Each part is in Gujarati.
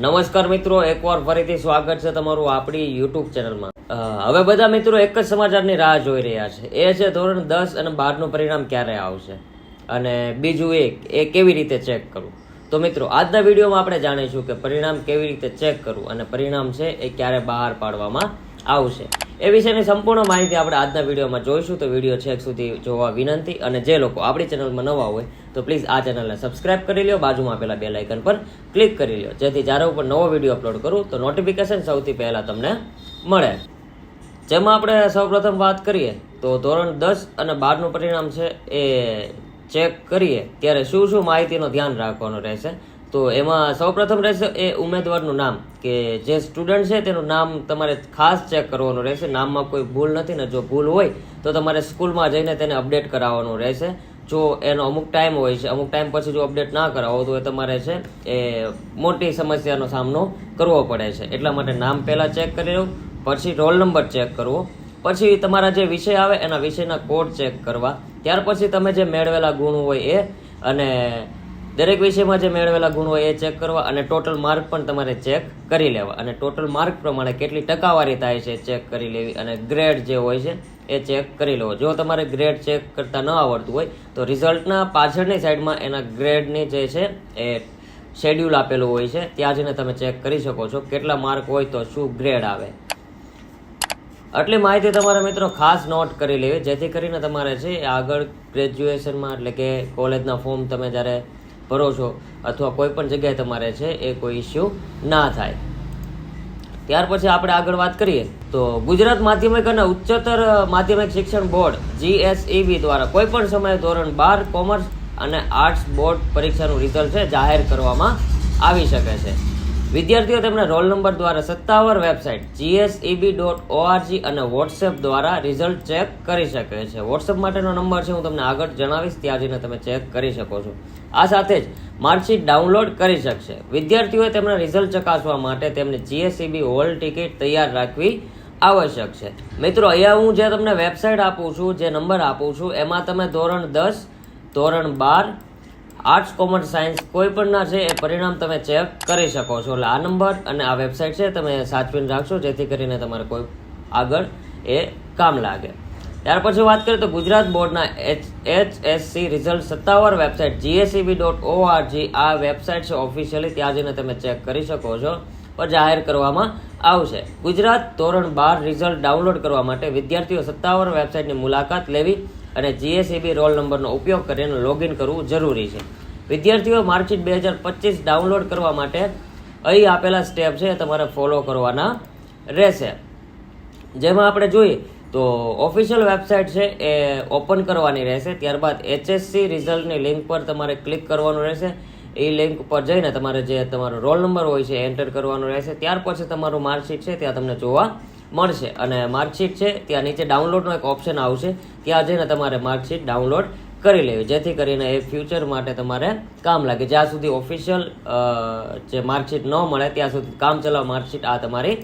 નમસ્કાર મિત્રો, એકવાર ફરીથી સ્વાગત છે તમારું આપણી યુટ્યુબ ચેનલમાં. હવે બધા મિત્રો એક જ સમાચારની રાહ જોઈ રહ્યા છે. એ છે ધોરણ દસ અને બારનું પરિણામ ક્યારે આવશે? અને બીજું એક, એ કેવી રીતે ચેક કરવું? તો મિત્રો, આજના વિડીયોમાં આપણે જાણીશું કે પરિણામ કેવી રીતે ચેક કરવું અને પરિણામ છે એ ક્યારે બહાર પાડવામાં આવશે. એ વિશેની સંપૂર્ણ માહિતી આપણે આજના વિડીયોમાં જોઈશું. તો વીડિયો છેક સુધી જોવા વિનંતી. અને જે લોકો આપણી ચેનલમાં નવા હોય, તો પ્લીઝ આ ચેનલને સબસ્ક્રાઇબ કરી લ્યો. બાજુમાં આપેલા બે લાઇકન પર ક્લિક કરી લ્યો. જેથી જ્યારે ઉપર નવો વીડિયો અપલોડ કરું, તો નોટિફિકેશન સૌથી પહેલાં તમને મળે. જેમાં આપણે સૌપ્રથમ વાત કરીએ, તો ધોરણ દસ અને બારનું પરિણામ છે એ ચેક કરીએ. ત્યારે શું શું માહિતીનું ધ્યાન રાખવાનું રહેશે? તો એમાં સૌપ્રથમ રહેશે એ ઉમેદવારનું નામ, કે જે સ્ટુડન્ટ છે તેનું નામ તમારે ખાસ ચેક કરવાનું રહેશે. નામમાં કોઈ ભૂલ નથી ને જો ભૂલ હોય તો તમારે સ્કૂલમાં જઈને તેને અપડેટ કરાવવાનું રહેશે. જો એનો અમુક ટાઈમ હોય છે, અમુક ટાઈમ પછી જો અપડેટ ના કરાવો તો એ તમારે છે એ મોટી સમસ્યાનો સામનો કરવો પડે છે. એટલા માટે નામ પહેલાં ચેક કરી લેવું પછી રોલ નંબર ચેક કરવો, પછી તમારા જે વિષય આવે એના વિષયના કોડ ચેક કરવા. ત્યાર પછી તમે જે મેળવેલા ગુણ હોય એ અને દરેક વિષયમાં જે મેળવેલા ગુણ હોય એ ચેક કરવા અને ટોટલ માર્ક પણ તમારે ચેક કરી લેવા. અને ટોટલ માર્ક પ્રમાણે કેટલી ટકાવારી થાય છે ચેક કરી લેવી અને ગ્રેડ જે હોય છે એ ચેક કરી લેવો. જો તમારે ગ્રેડ ચેક કરતા ન આવડતું હોય, તો રિઝલ્ટના પાછળની સાઈડમાં એના ગ્રેડની જે છે એ શેડ્યુલ આપેલું હોય છે, ત્યાં જઈને તમે ચેક કરી શકો છો કેટલા માર્ક હોય તો શું ગ્રેડ આવે. આટલી માહિતી તમારા મિત્રો ખાસ નોટ કરી લેવી, જેથી કરીને તમારે છે આગળ ગ્રેજ્યુએશનમાં એટલે કે કોલેજના ફોર્મ તમે જ્યારે ભરો છો અથવા કોઈ પણ જગ્યાએ તમારે છે એ કોઈ ઇસ્યુ ના થાય. ત્યાર પછી આપણે આગળ વાત કરીએ તો ગુજરાત માધ્યમિક અને ઉચ્ચતર માધ્યમિક શિક્ષણ બોર્ડ જીએસઈબી દ્વારા કોઈ પણ સમયે ધોરણ બાર કોમર્સ અને આર્ટ્સ બોર્ડ પરીક્ષાનું રિઝલ્ટ છે, જાહેર કરવામાં આવી શકે છે. વિદ્યાર્થીઓ તેમના રોલ નંબર દ્વારા સત્તાવાર વેબસાઇટ જીએસઈબી ડોટ ઓઆરજી અને વોટ્સએપ દ્વારા રિઝલ્ટ ચેક કરી શકે છે. વોટ્સએપ માટેનો નંબર છે, હું તમને આગળ જણાવીશ, ત્યાં જઈને તમે ચેક કરી શકો છો. આ સાથે જ માર્કશીટ ડાઉનલોડ કરી શકશે. વિદ્યાર્થીઓએ તેમના રિઝલ્ટ ચકાસવા માટે તેમને જીએસઈબી હોલ ટિકિટ તૈયાર રાખવી આવશ્યક છે. મિત્રો, અહીંયા હું જે તમને વેબસાઇટ આપું છું, જે નંબર આપું છું, એમાં તમે ધોરણ દસ, ધોરણ બાર આર્ટ્સ કોમર્સ સાયન્સ કોઈ પણના છે, એ પરિણામ તમે ચેક કરી શકો છો. એટલે આ નંબર અને આ વેબસાઇટ છે, તમે સાચવીને રાખશો, જેથી કરીને તમારે કોઈ આગળ એ કામ લાગે. ત્યાર પછી વાત કરીએ તો ગુજરાત બોર્ડના એચ એચ એસસી રિઝલ્ટ સત્તાવાર વેબસાઇટ જીએસસીબી ડોટ ઓઆરજી આ વેબસાઇટ છે ઓફિશિયલી ત્યાં જઈને તમે ચેક કરી શકો છો. પર જાહેર કરવામાં આવશે. ગુજરાત ધોરણ બાર રિઝલ્ટ ડાઉનલોડ કરવા માટે વિદ્યાર્થીઓ સત્તાવાર વેબસાઇટની મુલાકાત લેવી અને જીએસઈબી રોલ નંબરનો ઉપયોગ કરીને લોગિન કરવું જરૂરી છે. વિદ્યાર્થીઓ માર્કશીટ બે હજાર પચીસ ડાઉનલોડ કરવા માટે અહીં આપેલા સ્ટેપ છે તમારે ફોલો કરવાના રહેશે. જેમાં આપણે જોઈએ તો ઓફિશિયલ વેબસાઇટ છે એ ઓપન કરવાની રહેશે. ત્યારબાદ એચએસસી રિઝલ્ટની લિંક પર તમારે ક્લિક કરવાનું રહેશે. એ લિંક પર જઈને તમારે જે તમારો રોલ નંબર હોય છે એન્ટર કરવાનો રહેશે. ત્યાર પછી તમારું માર્કશીટ છે ત્યાં તમને જોવા મળશે અને માર્કશીટ છે, ત્યાં નીચે ડાઉનલોડનો એક ઓપ્શન આવશે, ત્યાં જઈને તમારે માર્કશીટ ડાઉનલોડ કરી લેવી, જેથી કરીને એ ફ્યુચર માટે તમારે કામ લાગે. જ્યાં સુધી ઓફિશિયલ જે માર્કશીટ ન મળે, ત્યાં સુધી કામ ચલાવ માર્કશીટ આ તમારી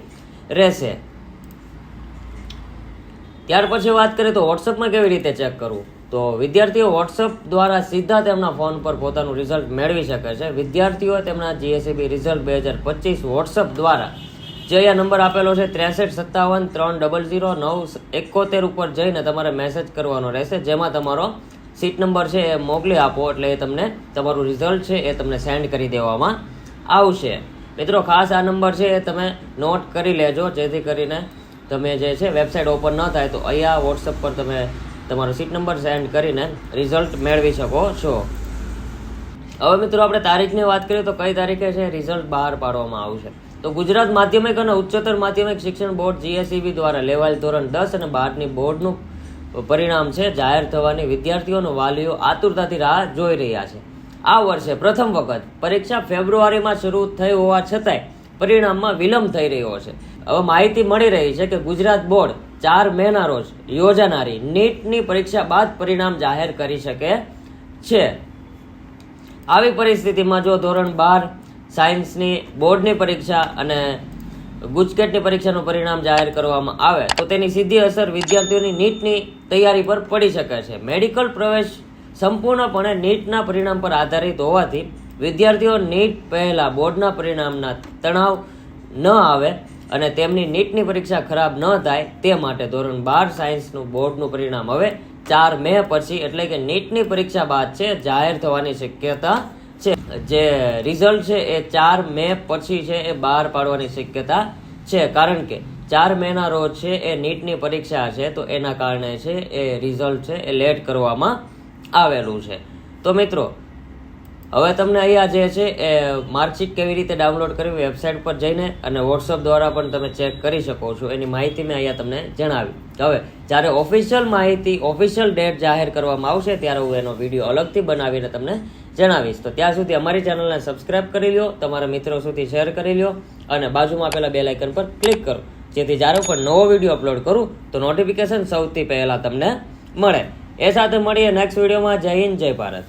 રહેશે. ત્યાર પછી વાત કરીએ તો વોટ્સઅપમાં કેવી રીતે ચેક કરવું? તો વિદ્યાર્થીઓ વોટ્સઅપ દ્વારા સીધા તેમના ફોન પર પોતાનું રિઝલ્ટ મેળવી શકે છે. વિદ્યાર્થીઓ તેમના જીએસસીબી રિઝલ્ટ બે હજાર પચીસ વોટ્સઅપ દ્વારા જે અહીંયા નંબર આપેલો છે ત્રેસઠ, સત્તાવન, ત્રણ, ડબલ ઝીરો, નવ, એકોતેર ઉપર જઈને તમારે મેસેજ કરવાનો રહેશે. જેમાં તમારો સીટ નંબર છે એ મોકલી આપો એટલે એ તમને તમારું રિઝલ્ટ છે એ તમને સેન્ડ કરી દેવામાં આવશે. મિત્રો, ખાસ આ નંબર છે એ તમે નોટ કરી લેજો, જેથી કરીને તમે જે છે વેબસાઇટ ઓપન ન થાય તો અહીંયા વોટ્સઅપ પર તમે તમારો સીટ નંબર સેન્ડ કરીને રિઝલ્ટ મેળવી શકો છો. હવે મિત્રો, આપણે તારીખની વાત કરીએ તો કઈ તારીખે છે? રિઝલ્ટ બહાર પાડવામાં આવશે. તો ગુજરાત માધ્યમિક અને ઉચ્ચતર માધ્યમિક શિક્ષણ બોર્ડ જીએસઈબી દ્વારા લેવાયેલ ધોરણ દસ અને બારની બોર્ડનું પરિણામ છે, જાહેર થવાની વિદ્યાર્થીઓનો વાલીઓ આતુરતાથી રાહ જોઈ રહ્યા છે. આ વર્ષે પ્રથમ વખત પરીક્ષા ફેબ્રુઆરીમાં શરૂ થઈ હોવા છતાંય પરિણામમાં વિલંબ થઈ રહ્યો છે. હવે માહિતી મળી રહી છે કે ગુજરાત બોર્ડ ચાર મેના રોજ યોજાનારી નીટની પરીક્ષા બાદ પરિણામ જાહેર કરી શકે છે. આવી પરિસ્થિતિમાં જો ધોરણ બાર સાયન્સની બોર્ડની પરીક્ષા અને ગુજકેટની પરીક્ષાનું પરિણામ જાહેર કરવામાં આવે, તો તેની સીધી અસર વિદ્યાર્થીઓની નીટની તૈયારી પર પડી શકે છે. મેડિકલ પ્રવેશ સંપૂર્ણપણે નીટના પરિણામ પર આધારિત હોવાથી વિદ્યાર્થીઓ નીટ પહેલાં બોર્ડના પરિણામના તણાવ ન આવે અને તેમની નીટની પરીક્ષા ખરાબ ન થાય, તે માટે ધોરણ બાર સાયન્સનું બોર્ડનું પરિણામ હવે ચાર મે પછી, એટલે કે નીટની પરીક્ષા બાદ છે, જાહેર થવાની શક્યતા છે. જે રિઝલ્ટ છે એ ચાર મે પછી છે એ બહાર પાડવાની શક્યતા છે. કારણ કે ચાર મેના રોજ છે એ નીટની પરીક્ષા છે, તો એના કારણે છે એ રિઝલ્ટ છે એ લેટ કરવામાં આવેલું છે. તો મિત્રો હવે તમને અહીંયા જે છે, એ માર્કશીટ કેવી રીતે ડાઉનલોડ કરવી વેબસાઇટ પર જઈને અને વોટ્સઅપ દ્વારા પણ તમે ચેક કરી શકો છો. એની માહિતી મેં અહીંયા તમને જણાવી. હવે, જ્યારે ઓફિશિયલ માહિતી ઓફિશિયલ ડેટ જાહેર કરવામાં આવશે, ત્યારે હું એનો વીડિયો અલગથી બનાવીને તમને જણાવીશ. તો ત્યાં સુધી અમારી ચેનલને સબસ્ક્રાઇબ કરી લ્યો, તમારા મિત્રો સુધી શેર કરી લ્યો અને બાજુમાં આપેલા બે લાઇકન પર ક્લિક કરો. જેથી જ્યારે પણ નવો વીડિયો અપલોડ કરું, તો નોટિફિકેશન સૌથી પહેલાં તમને મળે. એ સાથે મળીએ નેક્સ્ટ વિડીયોમાં. જય હિન્દ, જય ભારત.